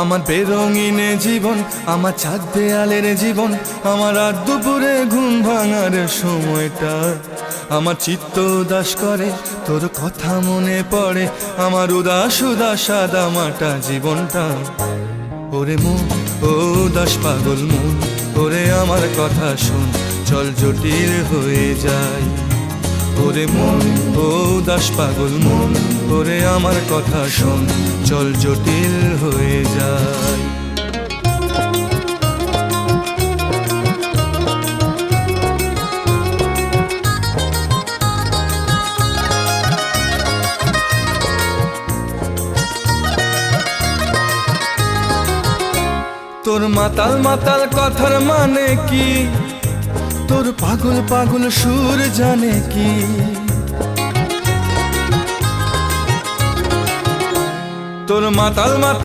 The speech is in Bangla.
আমার বেরঙিন জীবন, আমার চাঁদ দেয়ালের জীবন, আমার রাত দুপুরে ঘুম ভাঙার সময়টা। আমার চিত্ত উদাস করে, তোর কথা মনে পড়ে, আমার উদাস উদাস সাদা মাটা জীবনটা। ওরে মন, ও দাস পাগল মন, ওরে আমার কথা শোন, চল জটিল হয়ে যায় ওরে মন, ও দাস পাগল মন, ওরে আমার কথা শোন, চল জটিল হয়ে তোর মাতাল মাতাল কথার মানে কি? তোর পাগল পাগল সুর জানে কি? তোর মাতাল মাতাল